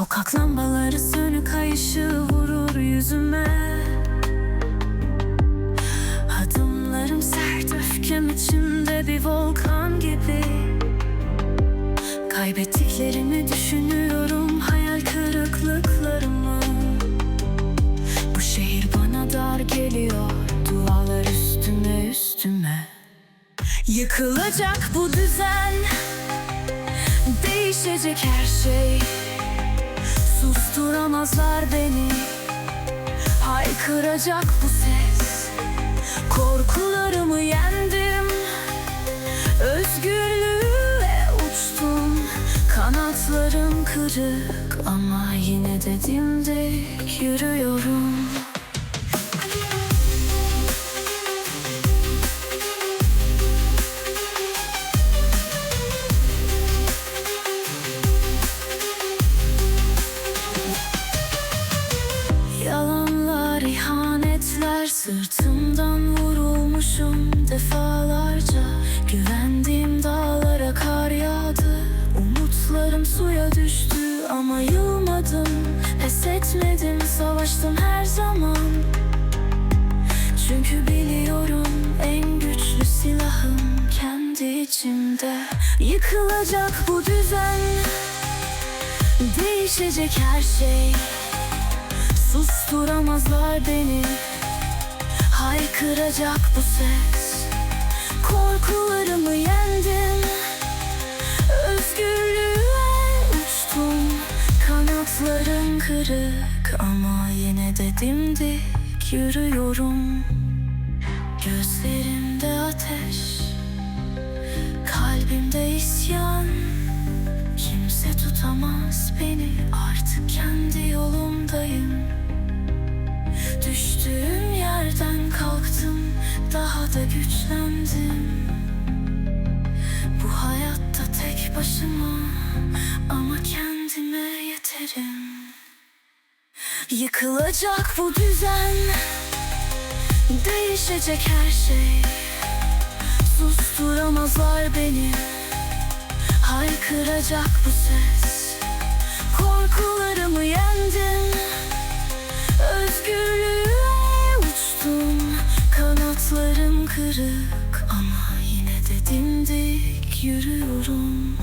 Sokak lambaları sönük ay ışığı vurur yüzüme. Adımlarım sert öfkem içimde bir volkan gibi. Kaybettiklerimi düşünüyorum hayal kırıklıklarımı. Bu şehir bana dar geliyor dualar üstüme üstüme. Yıkılacak bu düzen Değişecek her şey Susturamazlar beni. Haykıracak bu ses. Korkularımı yendim. Özgürlüğe uçtum. Kanatlarım kırık Ama yine de dimdik yürüyorum Sırtımdan vurulmuşum defalarca. Güvendiğim dağlara kar yağdı. Umutlarım suya düştü ama yılmadım. Pes etmedim, savaştım her zaman. Çünkü biliyorum en güçlü silahım kendi içimde. Yıkılacak bu düzen Değişecek her şey. Susturamazlar beni Haykıracak bu ses. Korkularımı yendim Özgürlüğe uçtum Kanatlarım kırık Ama yine de dimdik yürüyorum. Gözlerimde ateş Kalbimde isyan. Kimse tutamaz beni Artık kendi yolumdayım Daha da güçlendim. Bu hayatta tek başıma Ama kendime yeterim. Yıkılacak bu düzen Değişecek her şey. Susturamazlar beni Haykıracak bu ses. Korkularımı yendim kırık Ama yine de dimdik yürüyorum